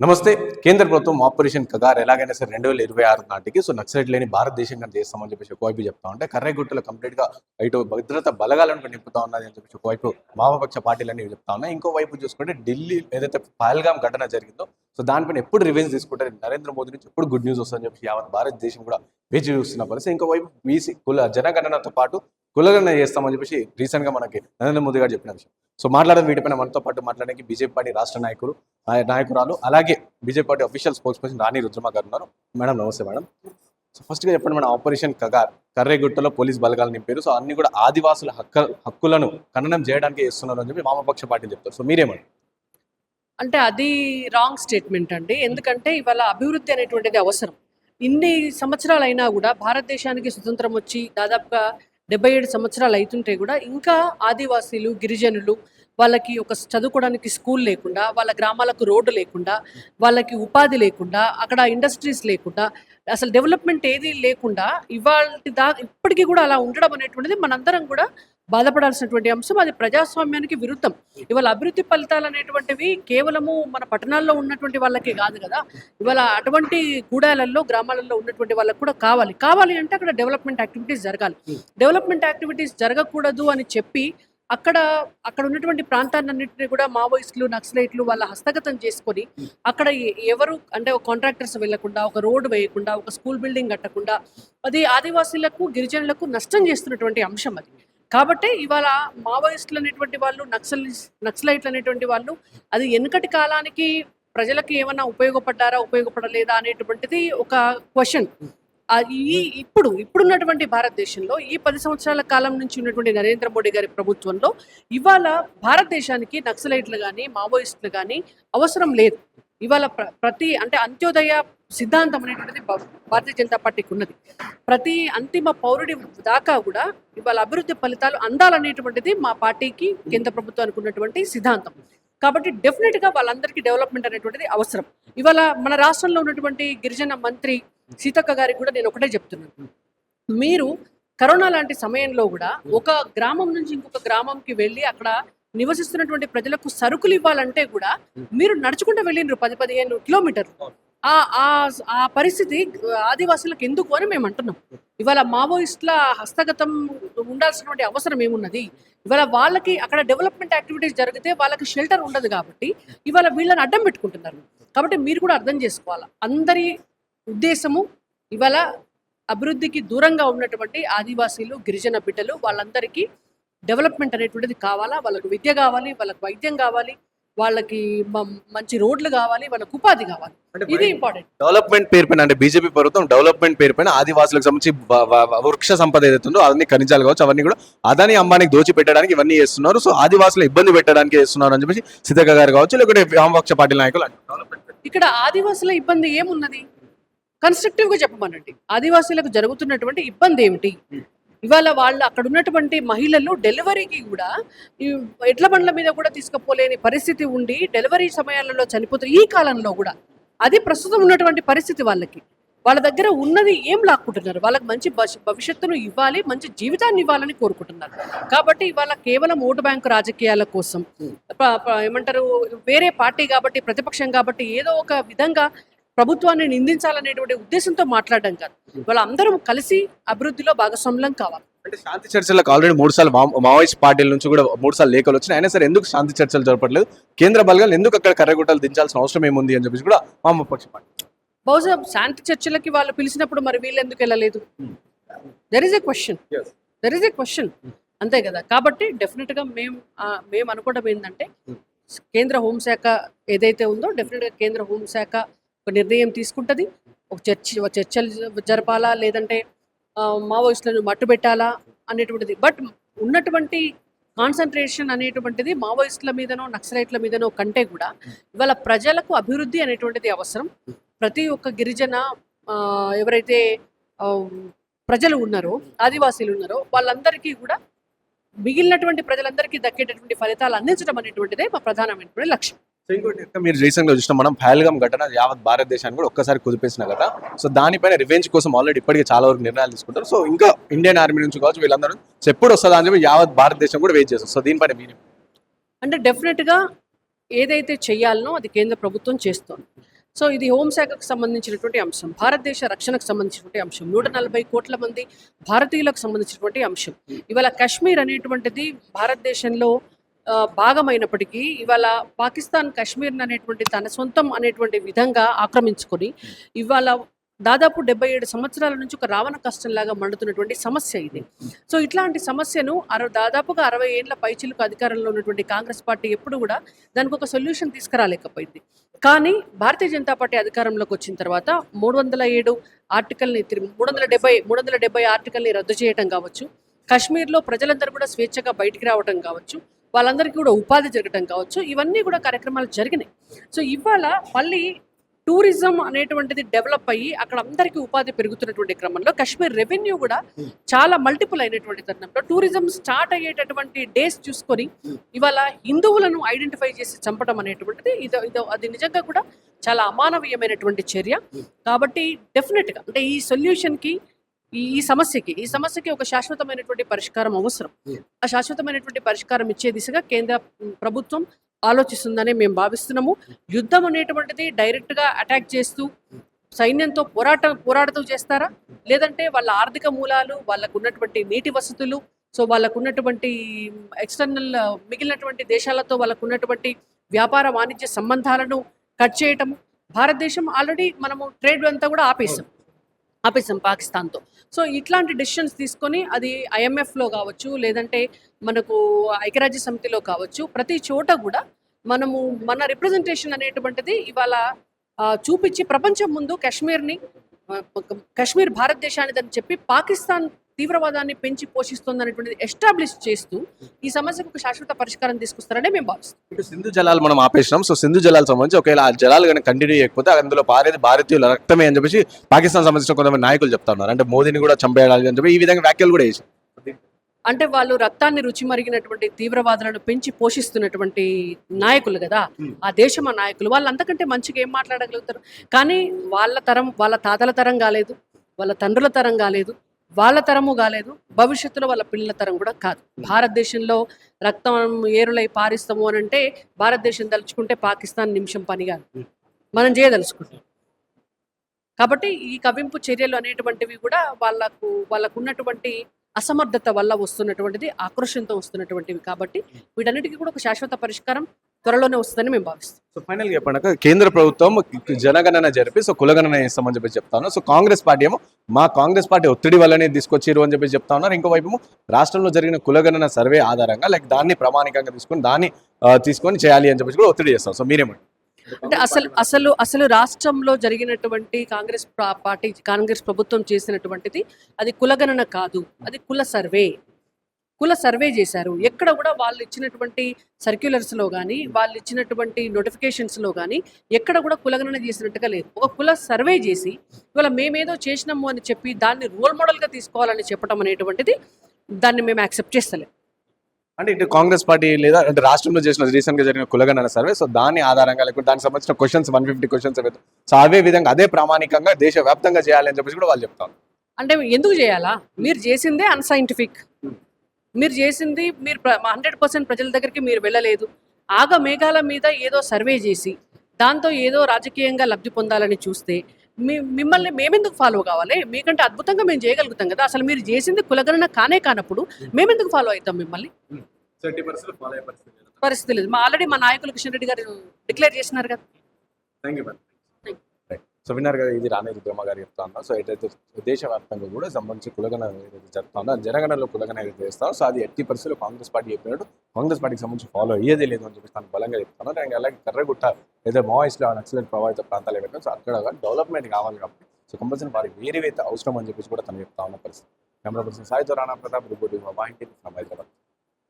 నమస్తే. కేంద్ర ప్రభుత్వం ఆపరేషన్ కగార్ ఎలాగైనా సరే రెండు వేల ఇరవై ఆరు నాటికి సో నక్సలైట్ లేని భారతదేశం చేస్తామని చెప్పేసి ఒకవైపు చెప్తా ఉంటే కర్రైగుట్టలో కంప్లీట్గా ఇటు భద్రత బలగాలను నింపుతా ఉన్నది అని చెప్పేసి ఒకవైపు వామపక్ష పార్టీలన్నీ చెప్తా ఉన్నాయి. ఇంకో వైపు చూసుకుంటే ఢిల్లీ ఏదైతే పహల్గాం ఘటన జరిగిందో సో దానిపైన ఎప్పుడు రివెంజ్ తీసుకుంటారు నరేంద్ర మోదీ నుంచి ఎప్పుడు గుడ్ న్యూస్ వస్తుందని చెప్పి యావత్ భారతదేశం కూడా వేచి చూస్తున్న పరిస్థితి. ఇంకో వైపు బీసీ కుల జనగణనతో పాటు కులగణన చేస్తామని చెప్పేసి రీసెంట్గా మనకి నరేంద్ర మోదీ గారు చెప్పిన విషయం. సో మాట్లాడడం వీటిపైన మనతో పాటు మాట్లాడడానికి బీజేపీ పార్టీ రాష్ట్ర నాయకులు నాయకురాలు అలాగే BJP party official sports person Rani Rudrama గారు ఉన్నారు. మేడం నమస్తే మేడం. సో ఫస్ట్గా చెప్పండి మేడం ఆపరేషన్ కగార్ కర్రేగుట్టలో పోలీస్ బలగాలు నింపారు. సో అన్ని కూడా ఆదివాసుల హక్కు హక్కులను ఖననం చేయడానికి చేస్తున్నారు అని చెప్పి వామపక్ష పార్టీ చెప్తారు. సో మీరేమంటారు? అంటే అది రాంగ్ స్టేట్మెంట్ అండి. ఎందుకంటే ఇవాళ అభివృద్ధి అనేటువంటిది అవసరం. ఇన్ని సంవత్సరాలు అయినా కూడా భారతదేశానికి స్వతంత్రం వచ్చి దాదాపుగా డెబ్బై ఏడు సంవత్సరాలు అవుతుంటే కూడా ఇంకా ఆదివాసీలు గిరిజనులు వాళ్ళకి ఒక చదువుకోవడానికి స్కూల్ లేకుండా వాళ్ళ గ్రామాలకు రోడ్డు లేకుండా వాళ్ళకి ఉపాధి లేకుండా అక్కడ ఇండస్ట్రీస్ లేకుండా అసలు డెవలప్మెంట్ ఏది లేకుండా ఇవాళ దా ఇప్పటికీ కూడా అలా ఉండడం అనేటువంటిది మనందరం కూడా బాధపడాల్సినటువంటి అంశం అది ప్రజాస్వామ్యానికి విరుద్ధం. ఇవాళ అభివృద్ధి ఫలితాలు అనేటువంటివి కేవలము మన పట్టణాల్లో ఉన్నటువంటి వాళ్ళకే కాదు కదా. ఇవాళ అటువంటి గూడాలలో గ్రామాలలో ఉన్నటువంటి వాళ్ళకి కూడా కావాలి. కావాలి అంటే అక్కడ డెవలప్మెంట్ యాక్టివిటీస్ జరగాలి. డెవలప్మెంట్ యాక్టివిటీస్ జరగకూడదు అని చెప్పి అక్కడ అక్కడ ఉన్నటువంటి ప్రాంతాలన్నింటినీ కూడా మావోయిస్టులు నక్సలైట్లు వాళ్ళ హస్తగతం చేసుకొని అక్కడ ఎవరు అంటే ఒక కాంట్రాక్టర్స్ వెళ్ళకుండా ఒక రోడ్డు వేయకుండా ఒక స్కూల్ బిల్డింగ్ కట్టకుండా అది ఆదివాసీలకు గిరిజనులకు నష్టం చేస్తున్నటువంటి అంశం అది. కాబట్టి ఇవాళ మావోయిస్టులు అనేటువంటి వాళ్ళు నక్సల్ నక్సలైట్లు అనేటువంటి వాళ్ళు అది వెనుకటి కాలానికి ప్రజలకు ఏమైనా ఉపయోగపడ్డారా ఉపయోగపడలేదా అనేటువంటిది ఒక క్వశ్చన్ ఈ ఇప్పుడు ఇప్పుడున్నటువంటి భారతదేశంలో ఈ పది సంవత్సరాల కాలం నుంచి ఉన్నటువంటి నరేంద్ర మోడీ గారి ప్రభుత్వంలో ఇవాళ భారతదేశానికి నక్సలైట్లు కానీ మావోయిస్టులు కానీ అవసరం లేదు. ఇవాళ ప్ర- ప్రతి అంటే అంత్యోదయ సిద్ధాంతం అనేటువంటిది భారతీయ జనతా పార్టీకి ఉన్నది. ప్రతి అంతిమ పౌరుడి దాకా కూడా ఇవాళ అభివృద్ధి ఫలితాలు అందాలనేటువంటిది మా పార్టీకి కేంద్ర ప్రభుత్వానికి ఉన్నటువంటి సిద్ధాంతం. కాబట్టి డెఫినెట్గా వాళ్ళందరికీ డెవలప్మెంట్ అనేటువంటిది అవసరం. ఇవాళ మన రాష్ట్రంలో ఉన్నటువంటి గిరిజన మంత్రి సీతక్క గారికి కూడా నేను ఒకటే చెప్తున్నాను. మీరు కరోనా లాంటి సమయంలో కూడా ఒక గ్రామం నుంచి ఇంకొక గ్రామంకి వెళ్ళి అక్కడ నివసిస్తున్నటువంటి ప్రజలకు సరుకులు ఇవ్వాలంటే కూడా మీరు నడుచుకుంటూ వెళ్ళిండ్రు పది పదిహేను కిలోమీటర్లు. ఆ ఆ- పరిస్థితి ఆదివాసులకు ఎందుకు అని మేము అంటున్నాం. ఇవాళ మావోయిస్టుల హస్తగతం ఉండాల్సినటువంటి అవసరం ఏమున్నది? ఇవాళ వాళ్ళకి అక్కడ డెవలప్మెంట్ యాక్టివిటీస్ జరిగితే వాళ్ళకి షెల్టర్ ఉండదు కాబట్టి ఇవాళ వీళ్ళని అడ్డం పెట్టుకుంటున్నారు. కాబట్టి మీరు కూడా అర్థం చేసుకోవాలి? అందరి ఉద్దేశము ఇవాళ అభివృద్ధికి దూరంగా ఉన్నటువంటి ఆదివాసీలు గిరిజన బిడ్డలు వాళ్ళందరికీ డెవలప్మెంట్ అనేటువంటిది కావాలా? వాళ్ళకు విద్య కావాలి వాళ్ళకు వైద్యం కావాలి వాళ్ళకి మంచి రోడ్లు కావాలి వాళ్ళకి ఉపాధి కావాలి. ఇది ఇంపార్టెంట్ డెవలప్మెంట్ పేరు పైన అంటే బీజేపీ ప్రభుత్వం డెవలప్మెంట్ పేరు పైన ఆదివాసులకు సంబంధించి వృక్ష సంపద ఏదైతే ఉందో అవన్నీ ఖనిజాలు కావచ్చు అవన్నీ కూడా అదాని అంబానికి దోచి పెట్టడానికి ఇవన్నీ చేస్తున్నారు. సో ఆదివాసులు ఇబ్బంది పెట్టడానికి చేస్తున్నారు అని చెప్పేసి సీతక్క గారు కావచ్చు లేకుంటే వామపక్ష పార్టీ నాయకులు. ఇక్కడ ఆదివాసుల ఇబ్బంది ఏమున్నది? కన్స్ట్రక్టివ్గా చెప్పమనండి. ఆదివాసీలకు జరుగుతున్నటువంటి ఇబ్బంది ఏమిటి? ఇవాళ వాళ్ళు అక్కడ ఉన్నటువంటి మహిళలు డెలివరీకి కూడా ఎడ్ల బండ్ల మీద కూడా తీసుకుపోలేని పరిస్థితి ఉండి డెలివరీ సమయాలలో చనిపోతారు ఈ కాలంలో కూడా అది ప్రస్తుతం ఉన్నటువంటి పరిస్థితి వాళ్ళకి. వాళ్ళ దగ్గర ఉన్నది ఏం లాక్కుంటున్నారు? వాళ్ళకి మంచి భవిష్యత్తును ఇవ్వాలి మంచి జీవితాన్ని ఇవ్వాలని కోరుకుంటున్నారు. కాబట్టి ఇవాళ కేవలం ఓటు బ్యాంకు రాజకీయాల కోసం ఏమంటారు వేరే పార్టీ కాబట్టి ప్రతిపక్షం కాబట్టి ఏదో ఒక విధంగా ప్రభుత్వాన్ని నిందించాలనేటువంటి ఉద్దేశంతో మాట్లాడడం కాదు. వాళ్ళందరం కలిసి అభివృద్ధిలో భాగస్వామ్యం కావాలి. అంటే శాంతి చర్చలకు ఆల్రెడీ మూడు సార్లు మావోయిస్ట్ పార్టీల నుంచి కూడా మూడు సార్లు లేఖలు వచ్చినాయి. అయినా సరే ఎందుకు శాంతి చర్చలు జరపట్లేదు? కేంద్ర బలగాలు ఎందుకు అక్కడ కర్రగుట్టలు దించాల్సిన అవసరం ఏముంది అని చెప్పేసి కూడా వామపక్ష పార్టీ. బహుశా శాంతి చర్చలకి వాళ్ళు పిలిచినప్పుడు మరి వీళ్ళు ఎందుకు వెళ్ళలేదు? There is a question. There is a question అంతే కదా. కాబట్టి డెఫినెట్గా మేము మేము అనుకోవడం ఏంటంటే కేంద్ర హోంశాఖ ఏదైతే ఉందో డెఫినెట్గా కేంద్ర హోంశాఖ ఒక నిర్ణయం తీసుకుంటుంది. ఒక చర్చ ఒక చర్చలు జరపాలా లేదంటే మావోయిస్టులను మట్టు పెట్టాలా అనేటువంటిది. బట్ ఉన్నటువంటి కాన్సన్ట్రేషన్ అనేటువంటిది మావోయిస్టుల మీదనో నక్సలైట్ల మీదనో కంటే కూడా ఇవాళ ప్రజలకు అభివృద్ధి అనేటువంటిది అవసరం. ప్రతి ఒక్క గిరిజన ఎవరైతే ప్రజలు ఉన్నారో ఆదివాసీలు ఉన్నారో వాళ్ళందరికీ కూడా మిగిలినటువంటి ప్రజలందరికీ దక్కేటటువంటి ఫలితాలు అందించడం అనేటువంటిదే మా ప్రధానమైనటువంటి లక్ష్యం. సో ఇంకోటి మీరు రీసెంట్గా చూసిన మనం పహల్గామ్ ఘటన యావత్ భారతదేశాన్ని కూడా ఒక్కసారి కుదిపేసిన కదా సో దానిపైన రివెంజ్ కోసం ఆల్రెడీ ఇప్పటికే చాలా వరకు నిర్ణయాలు తీసుకుంటారు. సో ఇంకా ఇండియన్ ఆర్మీ నుంచి కావచ్చు వీళ్ళందరూ సో ఎప్పుడు వస్తుందా అని చెప్పి యావత్ భారతదేశం కూడా వెయిట్ చేస్తారు. సో దీనిపైన మీరు. అంటే డెఫినెట్గా ఏదైతే చేయాలనో అది కేంద్ర ప్రభుత్వం చేస్తోంది. సో ఇది హోంశాఖకు సంబంధించినటువంటి అంశం. భారతదేశ రక్షణకు సంబంధించినటువంటి అంశం. నూట నలభై కోట్ల మంది భారతీయులకు సంబంధించినటువంటి అంశం. ఇవాళ కాశ్మీర్ అనేటువంటిది భారతదేశంలో భాగమైనప్పటికీ ఇవాళ పాకిస్తాన్ కాశ్మీర్ అనేటువంటి తన సొంతం అనేటువంటి విధంగా ఆక్రమించుకొని ఇవాళ దాదాపు డెబ్బై ఏడు సంవత్సరాల నుంచి ఒక రావణ కష్టంలాగా మండుతున్నటువంటి సమస్య ఇది. సో ఇట్లాంటి సమస్యను అర దాదాపుగా అరవై ఏళ్ళ పైచిలకు అధికారంలో ఉన్నటువంటి కాంగ్రెస్ పార్టీ ఎప్పుడు కూడా దానికి ఒక సొల్యూషన్ తీసుకురాలేకపోయింది. కానీ భారతీయ జనతా పార్టీ అధికారంలోకి వచ్చిన తర్వాత మూడు వందల ఏడు ఆర్టికల్ని తిరిగి మూడు వందల డెబ్బై మూడు వందల డెబ్బై ఆర్టికల్ని రద్దు చేయడం కావచ్చు. కాశ్మీర్లో ప్రజలందరూ కూడా స్వేచ్ఛగా బయటికి రావడం కావచ్చు. వాళ్ళందరికీ కూడా ఉపాధి జరగడం కావచ్చు. ఇవన్నీ కూడా కార్యక్రమాలు జరిగినాయి. సో ఇవాళ మళ్ళీ టూరిజం అనేటువంటిది డెవలప్ అయ్యి అక్కడ అందరికీ ఉపాధి పెరుగుతున్నటువంటి క్రమంలో కాశ్మీర్ రెవెన్యూ కూడా చాలా మల్టిపుల్ అయినటువంటి తరుణంలో టూరిజం స్టార్ట్ అయ్యేటటువంటి డేస్ చూసుకొని ఇవాళ హిందువులను ఐడెంటిఫై చేసి చంపడం అనేటువంటిది ఇదో ఇదో అది నిజంగా కూడా చాలా అమానవీయమైనటువంటి చర్య. కాబట్టి డెఫినెట్గా అంటే ఈ సొల్యూషన్కి ఈ సమస్యకి ఈ సమస్యకి ఒక శాశ్వతమైనటువంటి పరిష్కారం అవసరం. ఆ శాశ్వతమైనటువంటి పరిష్కారం ఇచ్చే దిశగా కేంద్ర ప్రభుత్వం ఆలోచిస్తుందని మేము భావిస్తున్నాము. యుద్ధం అనేటువంటిది డైరెక్ట్గా అటాక్ చేస్తూ సైన్యంతో పోరాట పోరాడుతూ చేస్తారా? లేదంటే వాళ్ళ ఆర్థిక మూలాలు వాళ్ళకు ఉన్నటువంటి నీటి వసతులు సో వాళ్ళకు ఉన్నటువంటి ఎక్స్టర్నల్ మిగిలినటువంటి దేశాలతో వాళ్ళకు ఉన్నటువంటి వ్యాపార వాణిజ్య సంబంధాలను కట్ చేయటం భారతదేశం ఆల్రెడీ మనము ట్రేడ్ అంతా కూడా ఆపేసాం. ఆపేసాం పాకిస్తాన్తో. సో ఇట్లాంటి డెసిషన్స్ తీసుకొని అది ఐఎంఎఫ్లో కావచ్చు లేదంటే మనకు ఐక్యరాజ్య సమితిలో కావచ్చు ప్రతి చోట కూడా మనము మన రిప్రజెంటేషన్ అనేటువంటిది ఇవాళ చూపించి ప్రపంచం ముందు కాశ్మీర్ని కాశ్మీర్ భారతదేశానిదని చెప్పి పాకిస్తాన్ తీవ్రవాదాన్ని పెంచి పోషిస్తుంది అనేటువంటిది ఎస్టాబ్లిష్ చేస్తూ ఈ సమస్యకు ఒక శాశ్వత పరిష్కారం తీసుకొస్తారని మేము భావిస్తాం ఇటు సింధు జలాలు మనం ఆపేసినాం. సో సింధు జలాలు సంబంధించి ఒకవేళ ఆ జలాలు కానీ కంటిన్యూ చేయకపోతే అందులో పారేది భారతీయుల రక్తమే అని చెప్పేసి పాకిస్తాన్ సంబంధించిన కొంతమంది నాయకులు చెప్తా ఉన్నారు అంటే మోదీని కూడా చంపేయాలి అని చెప్పి ఈ విధంగా వ్యాఖ్యలు కూడా చేశారు. అంటే వాళ్ళు రక్తాన్ని రుచి మరిగినటువంటి తీవ్రవాదులను పెంచి పోషిస్తున్నటువంటి నాయకులు కదా. ఆ దేశం ఆ నాయకులు. వాళ్ళు అంతకంటే మంచిగా ఏం మాట్లాడగలుగుతారు? కానీ వాళ్ళ తరం వాళ్ళ తాతల తరం కాలేదు. వాళ్ళ తండ్రుల తరం కాలేదు. వాళ్ళ తరము కాలేదు భవిష్యత్తులో వాళ్ళ పిల్లల తరం కూడా కాదు. భారతదేశంలో రక్తం ఏరులై పారిస్తాము అని అంటే భారతదేశం తలుచుకుంటే పాకిస్తాన్ నిమిషం పని కాదు. మనం చేయదలుచుకుంటాం. కాబట్టి ఈ కవింపు చర్యలు అనేటువంటివి కూడా వాళ్ళకు వాళ్ళకు ఉన్నటువంటి అసమర్థత వల్ల వస్తున్నటువంటిది ఆక్రోషంతో వస్తున్నటువంటివి కాబట్టి వీటన్నిటికీ కూడా ఒక శాశ్వత పరిష్కారం త్వరలోనే వస్తుందని మేము భావిస్తాం సో ఫైనల్గా చెప్పండి కేంద్ర ప్రభుత్వం జనగణన జరిపి సో కులగణన చేస్తామని చెప్పి చెప్తాను. సో కాంగ్రెస్ పార్టీ ఏమో మా కాంగ్రెస్ పార్టీ ఒత్తిడి వల్లనే తీసుకొచ్చిరు అని చెప్పి చెప్తా ఉన్నారు ఇంకోవైపు రాష్ట్రంలో జరిగిన కులగణన సర్వే ఆధారంగా లైక్ దాన్ని ప్రామాణికంగా తీసుకొని దాన్ని తీసుకొని చేయాలి అని చెప్పి కూడా ఒత్తిడి చేస్తాం. సో మీరేమంటారు? అంటే అసలు అసలు అసలు రాష్ట్రంలో జరిగినటువంటి కాంగ్రెస్ ప్రా- పార్టీ కాంగ్రెస్ ప్రభుత్వం చేసినటువంటిది అది కులగణన కాదు అది కుల సర్వే. కుల సర్వే చేశారు. ఎక్కడ కూడా వాళ్ళు ఇచ్చినటువంటి సర్క్యులర్స్లో కానీ వాళ్ళు ఇచ్చినటువంటి నోటిఫికేషన్స్లో కానీ ఎక్కడ కూడా కులగణన చేసినట్టుగా లేదు. ఒక కుల సర్వే చేసి ఇవాళ మేమేదో చేసినాము అని చెప్పి దాన్ని రోల్ మోడల్గా తీసుకోవాలని చెప్పడం అనేటువంటిది దాన్ని మేము యాక్సెప్ట్ చేస్తలేం. అంటే ఇటు కాంగ్రెస్ పార్టీ లేదా అంటే రాష్ట్రంలో చేసిన రీసెంట్గా జరిగిన కులగణన సర్వే సో దాని ఆధారంగా లేకుంటే దానికి సంబంధించిన questions one fifty questions so అవే విధంగా అదే ప్రామాణికంగా దేశవ్యాప్తంగా చేయాలి అని చెప్పేసి కూడా వాళ్ళు చెప్తారు. అంటే ఎందుకు చేయాలా? మీరు చేసిందే అన్సైంటిఫిక్ మీరు చేసింది మీరు హండ్రెడ్ పర్సెంట్ ప్రజల దగ్గరికి మీరు వెళ్ళలేదు. ఆగ మేఘాల మీద ఏదో సర్వే చేసి దాంతో ఏదో రాజకీయంగా లబ్ధి పొందాలని చూస్తే మీ మిమ్మల్ని మేమెందుకు ఫాలో కావాలి? మీకంటే అద్భుతంగా మేము చేయగలుగుతాం కదా. అసలు మీరు చేసింది కులగణన కానే కానప్పుడు మేమెందుకు ఫాలో అవుతాం మిమ్మల్ని? పరిస్థితి లేదు. మా ఆల్రెడీ మా నాయకులు కిషన్ రెడ్డి గారు డిక్లేర్ చేసినారు కదా. సో విన్నారు కదా ఇది రాణి రుద్రమ్మ గారు చెప్తా ఉన్నా సో ఏదైతే దేశవ్యాప్తంగా కూడా సంబంధించి కులగన ఏదైతే జరుగుతా ఉందో జనగణనలో కులగన ఏదైతే చేస్తామో సో అది ఎట్టి పరిస్థితుల్లో కాంగ్రెస్ పార్టీ చెప్పినట్టు కాంగ్రెస్ పార్టీకి సంబంధించి ఫాలో అయ్యేది లేదు అని చెప్పి తను బలంగా చెప్తాను అండ్ అలాగే కర్రగుట్ట ఏదో మావోయిస్ట్లో నక్సలైట్ ప్రభావిత ప్రాంతాలు ఏవైతే సో అక్కడ డెవలప్మెంట్ కావాలి కాబట్టి సో కంపల్సరీ వారికి వేరేవైతే అవసరం అని చెప్పేసి కూడా తను చెప్తా ఉన్న పరిస్థితి. కెమెరా పర్సన్ సాయితో రాణా ప్రతాప్ రిపోర్టింగ్ మా ఇంటికి హైదరాబాద్.